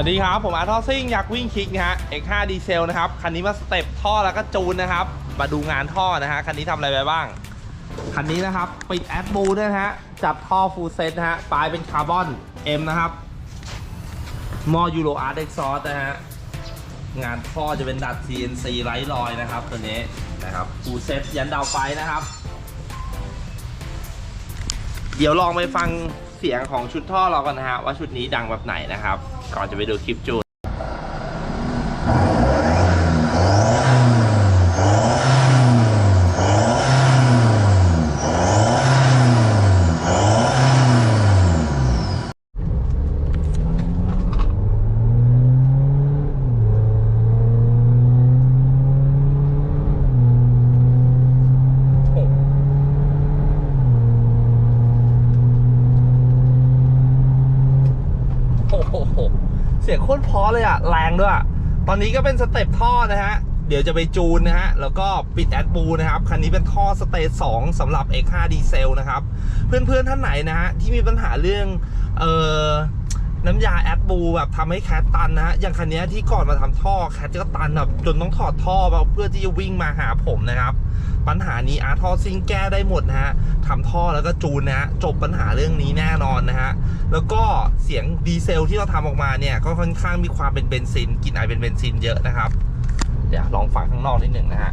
วัสดีครับ ผมอาร์ทอซิ่งอยากวิ่งคิกนะฮะ X5 ดีเซลนะครับ คันนี้มาสเต็ปท่อแล้วก็จูนนะครับ มาดูงานท่อนะฮะ คันนี้ทำอะไรไปบ้าง คันนี้นะครับ ปิดแอดบูด้วยนะฮะ จับท่อฟูลเซ็ตนะฮะ ปลายเป็นคาร์บอน M นะครับมอยูโรอาร์เด็กซอสนะฮะ งานท่อจะเป็นดัด CNC ไร้รอยนะครับ ตัวนี้นะครับฟูลเซ็ตยันดาวไฟนะครับ เดี๋ยวลองไปฟังเสียงของชุดท่อเรากันนะฮะว่าชุดนี้ดังแบบไหนนะครับ ก่อนจะไปดูคลิปจูน โอ้โห เสียงโคตรเพอเลยอะแรงด้วยอะตอนนี้ก็เป็นสเต็ปท่อนะฮะ เดี๋ยวจะไปจูนนะฮะ แล้วก็ปิดแอดบูนะครับ คันนี้เป็นท่อสเตจ2สำหรับ X5 ดีเซลนะครับ เพื่อนๆท่านไหนนะฮะ ที่มีปัญหาเรื่อง เอ่อ น้ำยาแอดบูแบบทำให้แคทตันนะฮะอย่างคันนี้ที่ก่อนมาทำท่อแคทก็ตันแบบจนต้องถอดท่อมาเพื่อที่จะวิ่งมาหาผมนะครับ ปัญหานี้อาร์ทอซิงแก้ได้หมดนะฮะทำท่อแล้วก็จูนนะฮะจบปัญหาเรื่องนี้แน่นอนนะฮะแล้วก็เสียงดีเซลที่เราทำออกมาเนี่ยก็ค่อนข้างมีความเป็นเบนซินกลินไอเป็นเบนซินเยอะนะครับ เดี๋ยวลองฟังข้างนอกนิดหนึ่งนะฮะ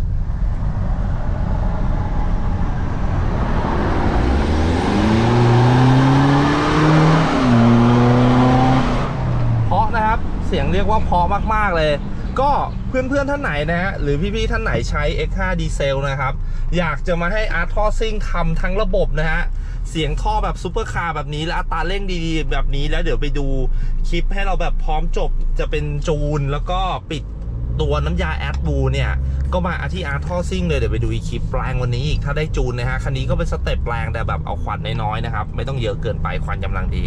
เพราะนะครับ เรียกว่าเพาะมาก ๆ เลย ก็เพื่อนๆท่านไหนนะฮะหรือพี่ๆท่านไหนใช้ X5 ดีเซลนะครับ อยากจะมาให้ Art t o s i n g ทำทั้งระบบนะฮะเสียงท่อแบบซูเปอร์คาร์แบบนี้และอัตราเร่งดีๆ แบบนี้แล้วเดี๋ยวไปดูคลิปให้เราแบบพร้อมจบจะเป็นจูนแล้วก็ปิด ตัวน้ำยาแอดบูเนี่ย ก็มาที่อาร์ท่อซิ่งเลย เดี๋ยวไปดูอีกคลิปแปลงวันนี้อีก ถ้าได้จูนนะฮะ คันนี้ก็เป็นสเต็ปแปลงแต่แบบเอาควันน้อยๆนะครับ ไม่ต้องเยอะเกินไปควันกำลังดี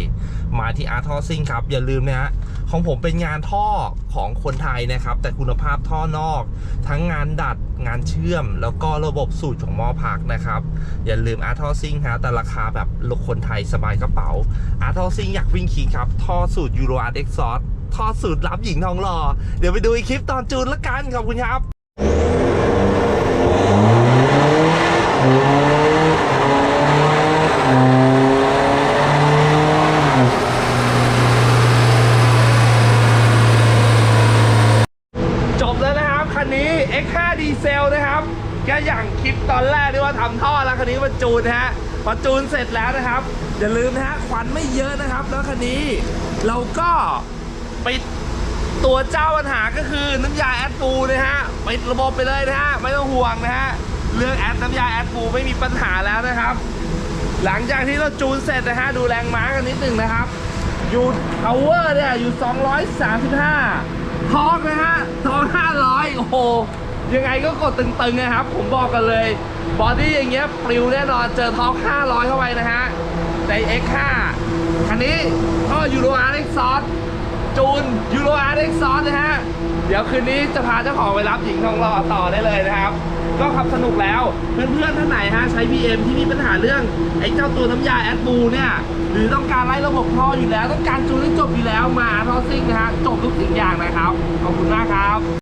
มาที่อาร์ท่อซิ่งครับ อย่าลืมนะฮะ ของผมเป็นงานท่อของคนไทยนะครับ แต่คุณภาพท่อนอก ทั้งงานดัดงานเชื่อม แล้วก็ระบบสูตรของมอพักนะครับ อย่าลืมอาร์ทอซิ่งฮะแต่ราคาแบบลกคนไทยสบายกระเป๋าอาร์ทอซิ่งอยากวิ่งขี่ครับท่อสูตรยูโรอาร์เอ็กซอส ท่อสูตรรับหญิงทองหล่อ เดี๋ยวไปดูอีกคลิปตอนจูนละกันขอบคุณครับจบแล้วนะครับคันนี้ X5 ดีเซลนะครับก็อย่างคลิปตอนแรกที่ว่าทำท่อแล้วคันนี้มาจูนฮะพอจูนเสร็จแล้วนะครับ อย่าลืมนะฮะควันไม่เยอะนะครับ แล้วคันนี้เราก็ ปิดตัวเจ้าปัญหาก็คือน้ำยาแอดฟูนะฮะปิดระบบไปเลยนะฮะไม่ต้องห่วงนะฮะเรื่องแอดน้ำยาแอดฟูไม่มีปัญหาแล้วนะครับ หลังจากที่เราจูนเสร็จนะฮะดูแรงม้ากันนิดหนึ่งนะครับอยู่ power เนี่ยอยู่ 235ทอร์กนะฮะทอร์ก500 โอ้โห ยังไงก็กดตึงๆนะครับ ผมบอกกันเลย บอดี้อย่างเงี้ยปลิวแน่นอนเจอทอร์ก500 เข้าไปนะฮะใน X5 คันนี้ก็อยูโรอาร์เอ็กซอส จูนยูโรอาร์เอ็กซอสนะฮะ เดี๋ยวคืนนี้จะพาเจ้าของไปรับหญิงทองหล่อต่อได้เลยนะครับ ก็ขับสนุกแล้ว เพื่อนๆท่านไหนฮะใช้ BM ที่มีปัญหาเรื่องไอ้เจ้าตัวน้ำยาแอดบูเนี่ยหรือต้องการไล่ระบบท่ออยู่แล้ว ต้องการจูนให้จบอยู่แล้วมาท่อซิ่งนะฮะจบทุกสิ่งอย่างนะครับขอบคุณมากครับ